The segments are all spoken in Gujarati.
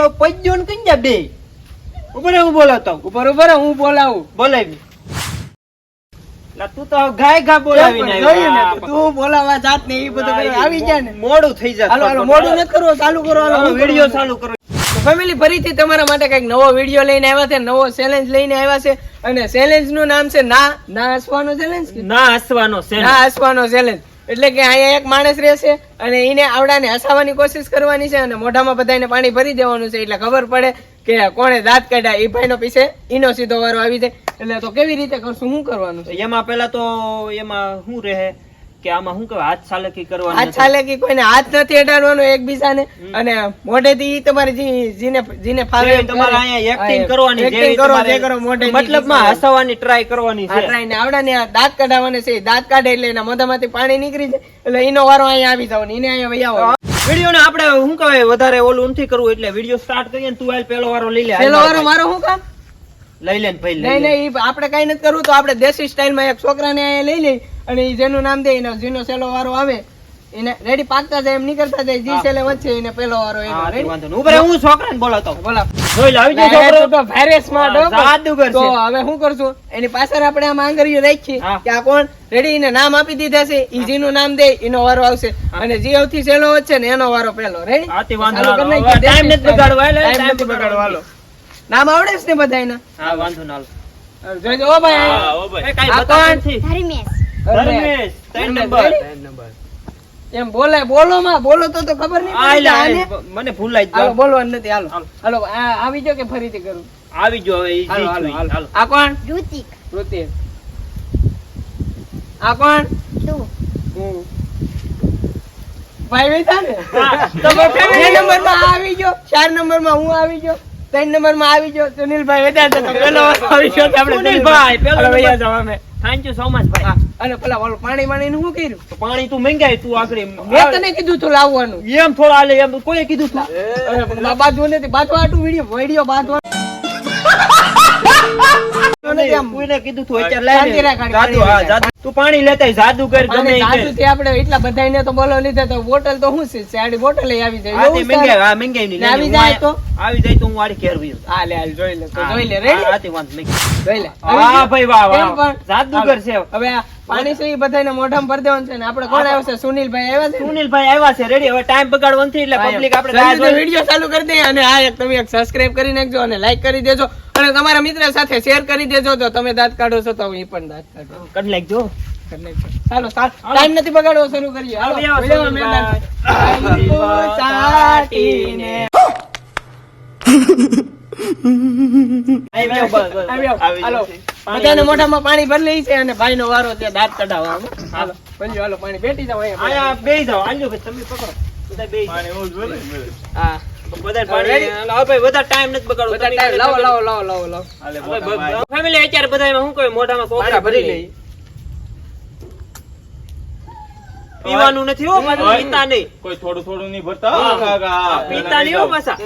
ઓલો પજ્યો ને કઈ જા બે? ઉપર હું બોલાવતો ઉપર ઉપર હું બોલાવું. બોલાવી. તું તો ગાય ગા બોલાવીને ને તું બોલાવા જાત ને એ બધું આવી જાય ને. મોડું થઈ જાય. હાલો હાલો મોડું નથી કરવું ચાલુ કરો હાલો હાલો વિડિયો ચાલુ કરો. ફેમિલી ફરીથી તમારા માટે કંઈક નવો વીડિયો લઈને આવ્યા છે નવો ચેલેન્જ લઈને આવ્યા છે. અને ચેલેન્જનું નામ છે ના ના હસવાનો ચેલેન્જ ના હસવાનો ના હસવાનો ચેલેન્જ એટલે કે અહીંયા એક માણસ રહેશે અને એને આવડાને હસાવવાની કોશિશ કરવાની છે અને મોઢામાં બધાને પાણી ભરી દેવાનું છે એટલે ખબર પડે કે કોણે દાંત કાઢ્યા. એ ભાઈનો પીછે એનો સીધો વારો આવી જાય. એટલે તો કેવી રીતે કરશું શું કરવાનું છે? એમાં પેલા તો એમાં શું રહે? કે આમાં શું કહેવાય? હાથ ચાલકી કરવાની હાથ ચાલે કોઈને હાથ નથી અડાડવાનો એકબીજાને. અને મોઢેથી તમારે જી- જીને જીને ફાવે તમારે અહીંયા એક્ટિંગ કરવાની એક્ટિંગ કરો જે કરો મોઢેથી મતલબમાં હસવાની ટ્રાય કરવાની છે. ટ્રાય ને આવડાને દાંત કાઢાવાના છે. દાંત કાઢે એટલે એના મોઢામાંથી પાણી નીકળી જાય. એટલે એનો વારો અહીંયા આવી જવાનો એને અહીંયા વહી આવો. વિડિયો ને આપણે શું કહેવાય? વધારે ઓલું નથી કરવું એટલે વીડિયો સ્ટાર્ટ કરીએ ને તું હાલ પેલો વારો લઈ લે. પેલો વારો મારો શું કામ? લઈ લે ને ભાઈ લઈ લે. આપણે કઈ નથી કરવું તો આપણે દેશી સ્ટાઇલમાં એક છોકરાને અહીંયા લઈ લઈ અને ઈ જેનું નામ દે એનો જેનો સેલો વારો આવે એને રેડી પાકતા જાય એમ નીકળતા જાય જી સેલે વચ્ચે એને પેલો વારો એનો રેડી તે ready? વાંધો નહીં. ઊભા રહે, હું છોકરાને બોલાતો બોલા જોઈ લાવી આવી છોકરો. તો વાયરસમાં ડો જાદુગર તો હવે શું કરશું એની પાછળ આપણે આ આંગળીઓ રાખી કે આ કોણ? રેડી એને નામ આપી દીધા છે. ઈ જીનું નામ દે એનો વારો આવશે. અને જે આવતી સેલો વચ્ચે ને એનો વારો પેલો રેડી આતી વાંધો. Time નથી બગાડવા એટલે time નથી બગાડવો, નામ આવડે છે ને બધાયના? હા, વાંધો ના. જોઈજો ઓ ભાઈ. ઓ ભાઈ. કઈ બતાવ. ધર્મેશ ધર્મેશ, ત્રણ નંબર. એમ બોલે બોલો માં બોલો તો તો ખબર નહીં મને ભૂલાઈ હાલો બોલવાનું નથી હાલો. હાલો. આવી જો કે ફરીથી કરું? આવી જો હવે હાલો. આ કોણ? ઋતિક ઋતિક આ કોણ? તું. હું. ભાઈ બેઠા ને? હા, તો બે નંબરમાં આવી ગયો ચાર નંબરમાં હું આવી ગયો ત્રણ નંબરમાં આવી ગયો સુનિલભાઈ બેઠા તો પેલો આવી ગયો આપણે સુનિલભાઈ, પેલો હાલો, જવા મે જાઓ યુ સો મચ ભાઈ. અને પેલા પાણી વાણી નું શું કર્યું? પાણી તું મંગાય તું આગળ મેં તને કીધું તું લાવવાનું. એમ થોડા હાલે એમ કોઈ કીધું તું. બાજુ નથી બાજુ આટું વીડિયો વીડિયો બાજુ જાદુગર છે? ની. ને. હવે પાણી છે એ બધાને મોઢામાં ભરી દેવાનું છે ને આપણે કોણ આવ્યો છે? સુનિલભાઈ આવ્યા છે સુનિલભાઈ આવ્યા છે રેડી હવે ટાઈમ બગાડવો નથી એટલે પબ્લિક આપણે વીડિયો ચાલુ કરી દઈએ અને આ એક તમે એક સબસ્ક્રાઇબ કરી નાખજો અને લાઈક કરી દેજો. અને તમારા મિત્ર સાથે શેર કરી દેજો. તો તમે દાંત કાઢો છો તો હું પણ દાંત કાઢો. કરી નાખજો. ચાલો ટાઈમ નથી બગાડવો શરૂ કરીએ. હાલો ચાટીને. બધાને મોઢામાં પાણી ભરી લઈ છે અને ભાઈનો વારો છે દાંત કઢાવવા હાલો પંજો હાલો પાણી બેટી જાવ અહીંયા. બે જાવ આજો ભાઈ તમે પકડો. બધા બે હા. ભાઈ પીવાનું નથી હો પીતા નહીં. કોઈ થોડું થોડું નહીં ભરતા? પીતા નહીં હો પાછા.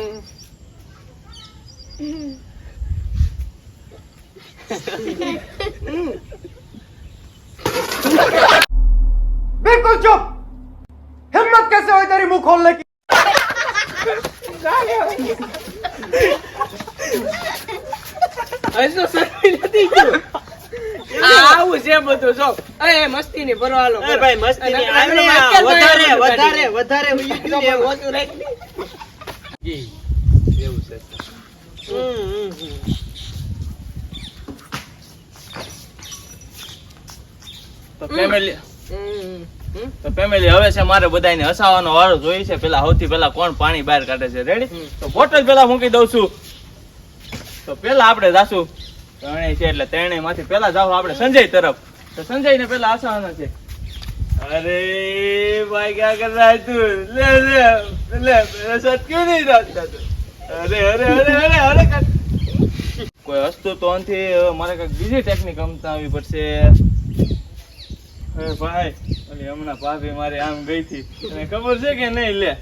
बिल्कुल चुप हिम्मत कैसे हुई तेरी मुंह खोलने की હજુ શરૂ નથી થયું. આ આવું છે બધું જો એ મસ્તી ની ભરો હાલો એ ભાઈ મસ્તી અને નહીં. આપણે આપણે વાક્ય તો વધારે એવું વધારે કાઢી. વધારે તો તો ફેમિલી હવે છે મારે બધાને હસાવાનો વારો જોઈએ છે. પેલા સૌથી પેલા કોણ પાણી બહાર કાઢે છે? રેડી તો બોટલ પેલા મૂકી દઉં છું. તો પેલા આપણે જાશું. ત્રણેય છે એટલે ત્રણેયમાંથી પેલા જાવ આપણે સંજય તરફ. તો સંજય ને પેલા હસાવાના છે. અરે ભાઈ ક્યાં કર રહા તું? લે લે લે મેરા સાથ નહીં રાખતા અરે અરે અરે અરે તો નથી મારે કંઈક બીજી ટેકનિક અમતાવી પડશે. અરે ભાઈ ઓલી હમણાં ભાભી મારી આમ ગઈ હતી તને ખબર છે કે નહીં લે?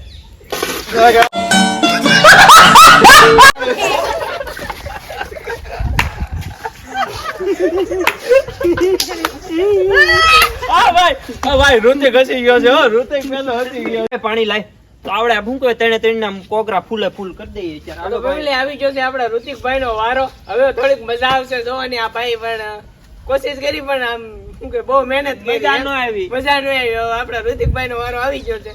હા ભાઈ હા ભાઈ ઋતિક હસી ગયો છે હો ઋતિક પેલો હસી ગયો પાણી લાય. તો આવડે શું કહે તેને તેને આમ કોકરા ફૂલે ફૂલ કરી દઈએ family આવી ગયો છે આપણા ઋતિકભાઈ નો વારો. હવે થોડીક મજા આવશે જોવાની આ ભાઈ પણ કોશિશ કરી પણ આમ શું કે બહુ મહેનત કરી મજા. ન આવી. મજા ન આવી. આપણા ઋતિકભાઈ નો વારો આવી ગયો છે.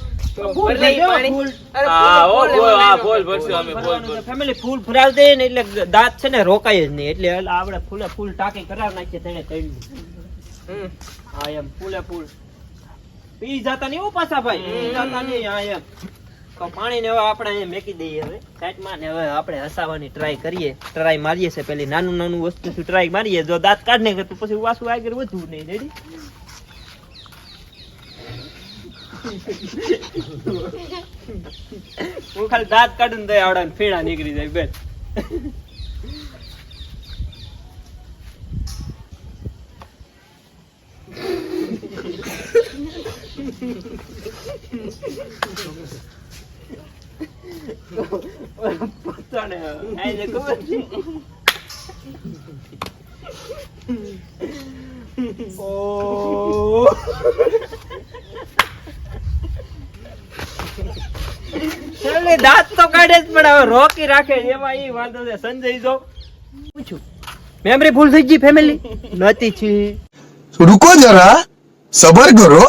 ફૂલ ભરાવી ને એટલે દાંત છે ને રોકાય જ નહીં. એટલે આપડે ફૂલે ફૂલ ટાંકી કરાવી નાખીએ તેને. હમ. હા એમ ફૂલે ફૂલ. પી જતા નહીં પાછા ભાઈ. પી જતા નહીં હા એમ. તો પાણી ને હવે આપણે અહીંયા મેકી દઈએ હવે. સાઈડમાં ને હવે આપણે હસાવાની ટ્રાય કરીએ. ટ્રાય મારીએ છે. પેલી નાનું નાનું વસ્તુ ટ્રાય મારીએ. જો દાંત કાઢ ને તો પછી વાસુ આગળ વધવું નહીં. રેડી હું ખાલી દાંત કાઢું ને તો આવડે ફીણા નીકળી જાય. બેન. Thank આઈને દાંત તો કાઢે જ પણ હવે રોકી રાખે એમાં એ વાંધો છે. સંજય જો. પૂછું. મેમરી ફૂલ થઈ ગઈ ફેમિલી નથી. છી રુકો જરા સબર કરો.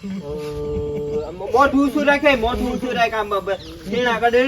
મોઢું ઊંચું રાખે મોઢું ઊંચું રાખે આમ બ- કડે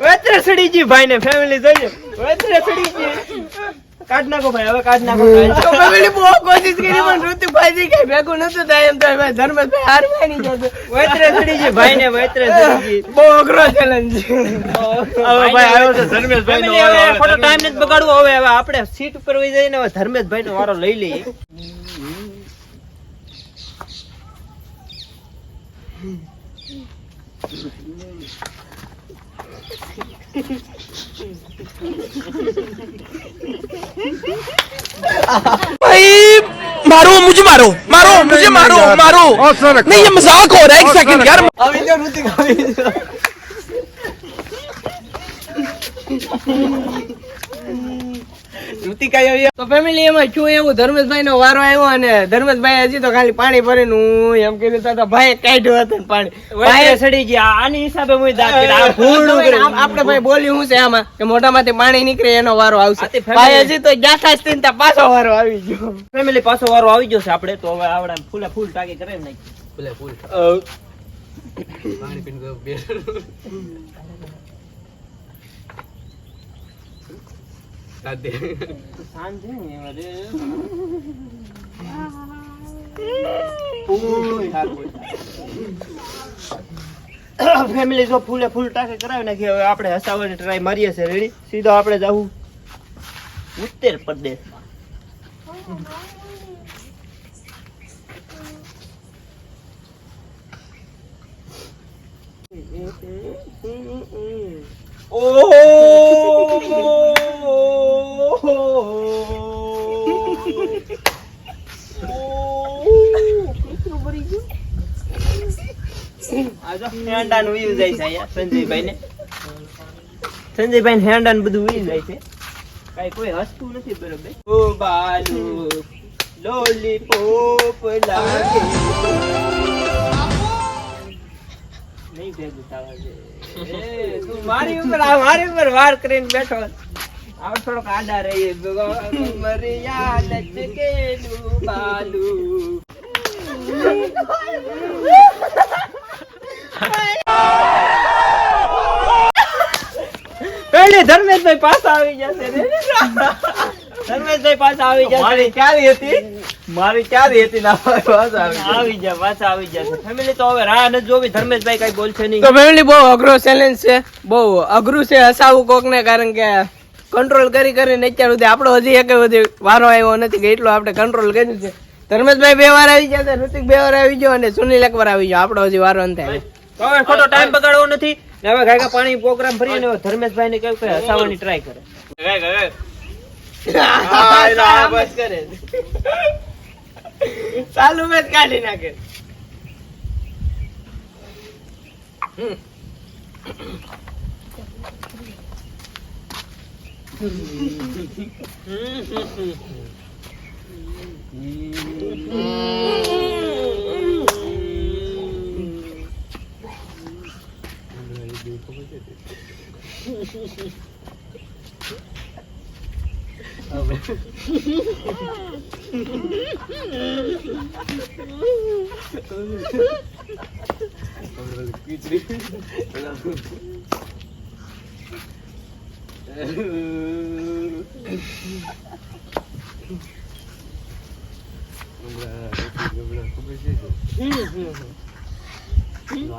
વેત્રસડીજી. ભાઈ ને ફેમિલી જોઈએ વેતરે સડી ગઈ કાઢ નાખો ભાઈ હવે કાઢ નાખો તો બહુ કોશિશ કરી પણ ઋતિકભાઈ થી કઈ ભેગું નતું થાય એમ તો ભાઈ ધર્મેશભાઈ હાર માની જતો વેતરે ચડી છે ભાઈ ને વેતરે ચડી બહુ અઘરો ચેલેન્જ હવે ભાઈ આવ્યો છે ધર્મેશભાઈ નો વારો. હવે ખોટો ટાઈમ નથી બગાડવો. હવે હવે આપણે સીટ ઉપર વઈ જઈને હવે ધર્મેશભાઈ નો વારો લઈ લઈએ. भाई मारो मुझे मारो मारो मुझे मारो मारो नहीं ये मजाक हो रहा है एक सेकंड यार આવી આવી તો ફેમિલી એમાં શું એવું ધર્મેશભાઈ નો વારો આવ્યો અને ધર્મેશભાઈ હજી તો ખાલી પાણી ભરીને હું એમ કીધું તો તો ભાઈ કાઢ્યું હતું પાણી. ભાઈ સડી ગયા. આની હિસાબે હું આપણે ભાઈ બોલ્યું હું છે આમાં? કે મોઢામાંથી પાણી નીકળે એનો વારો આવશે. ભાઈ હજી તો જાતા જ ત્યાં પાછો વારો આવી ગયો. ફેમિલી પાછો વારો આવી ગયો છે આપણે. તો હવે આવડે ફૂલે ફૂલ ટાકી કરે નાખી. સાંજે. ફેમિલી જો ફૂલે ફૂલ ટાંકે કરાવી નાખી, હવે આપણે હસાવવાની ટ્રાય મારીએ છે રેડી સીધો આપણે જાવું ઉત્તર પ્રદેશ. અહીંયા સંજયભાઈ ને સંજયભાઈ ને બધું વીયું જાય છે. કઈ કોઈ હસતું નથી બરોબર? ઓ બાલુ. લોલીપોપ લાગે નહીં ભેગું થવા મારી ઉપર મારી ઉપર વાર કરીને બેઠો આવ થોડોક આડા રહીએ. મરિયા લટકેલું બાલુ. પેલી ધર્મેશભાઈ પાછા આવી જશે ધર્મેશભાઈ પાછા આવી જશે ક્યારે હતી? મારી ક્યાં હતી ના આવી જા પાછા આવી જા. ફેમિલી તો હવે રાહ નથી જોવી. ધર્મેશભાઈ કઈ બોલશે નહીં. તો ફેમિલી બહુ અઘરો ચેલેન્જ છે. બહુ અઘરું છે હસાવું કોક ને કારણ કે કંટ્રોલ કરી કરીને અત્યાર સુધી આપણો હજી એક બધી વારો આવ્યો નથી કે એટલો આપણે કંટ્રોલ કર્યું છે. ધર્મેશભાઈ બે વાર આવી ગયા છે. ઋતિક બે વાર આવી ગયો અને સુનિલ એક વાર આવી ગયો. આપણો હજી વારો અંત આવ્યો. તો ખોટો ટાઈમ બગાડવો નથી. ને હવે ગાયકા પાણી પ્રોગ્રામ ફરી ને ધર્મેશભાઈ ને કહ્યું કે હસાવવાની ટ્રાય કરે. હા, હા, બસ કરે. ચાલુ મેચ કાઢી નાખે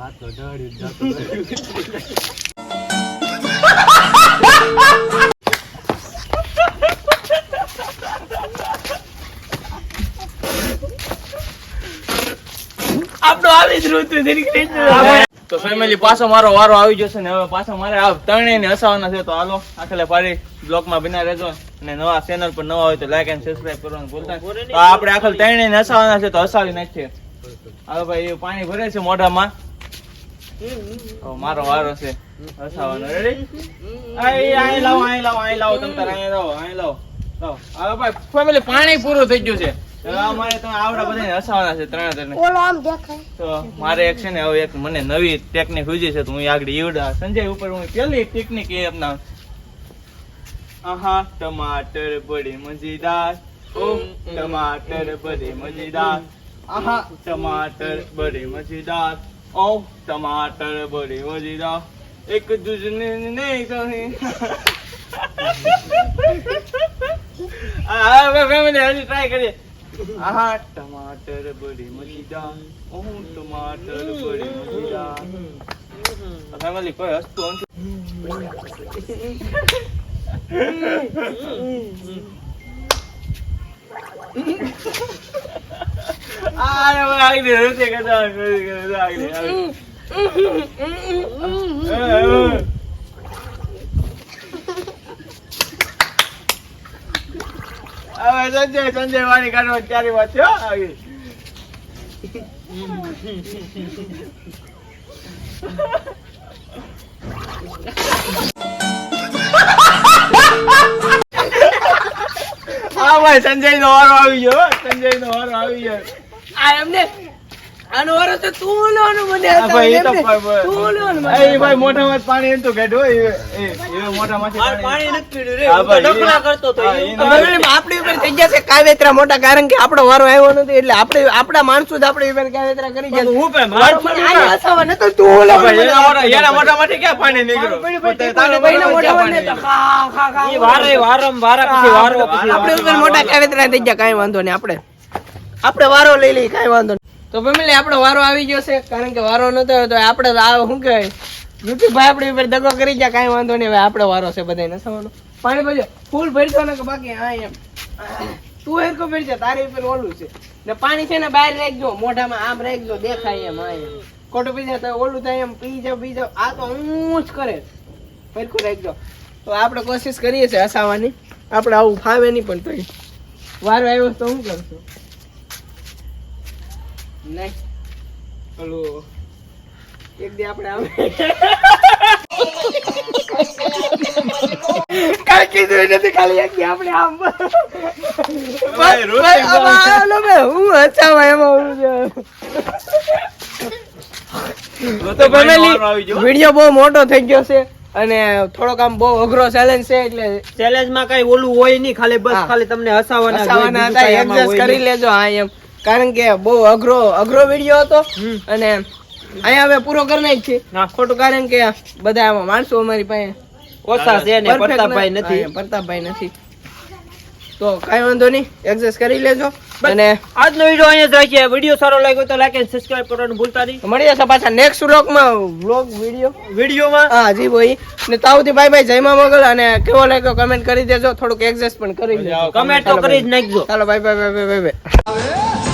આપણો આવી જ ઋતુ શ્રી કૃષ્ણ તો ફેમિલી પાછો મારો વારો આવી જશે ને હવે પાછો મારે આ ત્રણેય ને હસાવાના છે, તો હાલો, આખલે પાડી બ્લોકમાં બિના રહેજો. અને નવા ચેનલ પર નવા હોય તો લાઈક એન્ડ સબસ્ક્રાઇબ કરવાનું ભૂલતા તો આપણે આખલ ત્રણેય ને હસાવાના છે, તો હસાવી નાખીએ. હાલો ભાઈ પાણી ભરે છે મોઢામાં. મારો વારો છે, હસાવાનો. રેડી આય લાવો આય લાવો આય લાવો, તમ તાર આય લાવો આય લાવો હવે ભાઈ ફેમિલી પાણી પૂરું થઈ ગયું છે. અમારે તમે આવડા બધાને હસાવાના છે ત્રણે ત્રણે તો મારે એક છે ને હવે એક મને નવી ટેકનિક હુજી છે તો હું આગળ ઈવડા સંજય ઉપર હું પેલી ટેકનિક એ અપનાવ આહા ટમાટર બડી મજેદાર ઓ ટમાટર બડી મજેદાર આહા ટમાટર બડી મજેદાર ઓ ટમાટર બડી મજેદાર એક દૂજને નહીં કહી આ હવે ફેમિલી હજી ટ્રાય કરીએ આહા ટમાટર બડી મજેદાર ઓ ટમાટર બડી મજેદાર ફેમિલી કોઈ હસતું નથી આ હવે આગળ રોતે કરતા આગળ આગળ હવે સંજય સંજય વાણી કાઢવા ક્યારે વાત છે આવી. હા, ભાઈ સંજય નો વારો આવી ગયો સંજય નો વારો આવી ગયો. આ એમને આનો વારો તો તું લેવાનું મને હા ભાઈ, તો હસાવીને એમને. ભાઈ- એ ભાઈ મોઢામાં જ પાણી એમ તો કાઢ્યું એ એ- એ મોઢામાંથી પાણી. પાણી નથી પીડ્યું રે હા હું તો ભાઈ, ડખલા એ- કરતો હતો હા, એ એ ઉપર હવે એમ આપણી ઉપર થઈ જશે કાવેતરા મોટા કારણ કે આપણો વારો આવ્યો નથી એટલે આપણે આપણા માણસો જ આપણી ઉપર કાવેતરા કરી જશે હું પણ મારો તું એના ક્યાં પાણી નીકળ્યું? તારે ખા, ખા, ખા. ઈ વારે વારમ વારા પછી વારો પછી આપણે ઉપર મોટા કાવેતરા થઈ ગયા કાંઈ વાંધો નહીં આપણે આપણે વારો લઈ કઈ કાંઈ વાંધો નહીં. તો ફેમિલી આપણો વારો આવી ગયો છે. કારણ કે વારો નતો તો આપણે શું કહેવાય? યુટ્યુબ આપણી ઉપર દગો કરી ગયા, કાંઈ વાંધો નહીં. હવે આપણો વારો છે બધાને નસાવાનો પાણી ભરજો ફૂલ ભરજો ને કે બાકી હા એમ. તું હેરકો ભરજે તારી ઉપર ઓલું છે. ને પાણી છે ને બહાર રાખજો, મોઢામાં આમ રાખજો, દેખાય એમ હા એમ. ખોટું પી જાય ઓલું થાય એમ, પી જાવ પી જાવ. આ તો હું જ કરે. હરખું રાખજો. તો આપણે કોશિશ કરીએ છીએ હસાવવાની આપણે આવું ફાવે નહીં પણ તો વારો આવ્યો તો હું કરશું? નહીં. ઓલું એક દી આપણે આવે. કાંઈ કીધું નથી ખાલી એક દી આપણે આમ. ભાઈ, રોજ ભાઈ, એક આમાં આલો બે, હું હસાવા એમાં હું તો ભાઈનો વારો આવી ગયો. વીડિયો બહુ મોટો થઈ ગયો છે અને થોડોક આમ બહુ અઘરો ચેલેન્જ છે એટલે ચેલેન્જમાં કઈ ઓલું હોય નહીં ખાલી બસ ખાલી તમને હસાવાના હસાવાના હતા એડજસ્ટ કરી લેજો હા એમ. કારણ કે બહુ અઘરો અઘરો વીડિયો હતો. અને અહીંયા હવે પૂરો કરી નાખીએ. હા. ખોટું કારણ કે બધા આમાં માણસો અમારી પાસે ઓછા છે ને પ્રતાપભાઈ નથી. પ્રતાપભાઈ નથી. તો કાંઈ વાંધો નહીં એડજસ્ટ કરી લેજો. અને આજનો વીડિયો અહીંયા જ રાખીએ. વીડિયો સારો લાગ્યો તો લાઈક એન્ડ સબસ્ક્રાઇબ કરવાનું ભૂલતા નહીં. મળીએ છીએ પાછા નેક્સ્ટ વ્લોગમાં વ્લોગ વીડિયો વિડીયોમાં હા જી ભાઈ. ને તાવથી બાય બાય જયમા મોગલ. અને કેવો લાગ્યો કમેન્ટ કરી દેજો. થોડુંક એડજસ્ટ પણ કરી લેજો. કમેન્ટ તો કરી જ નાખજો. ચાલો bye bye bye bye bye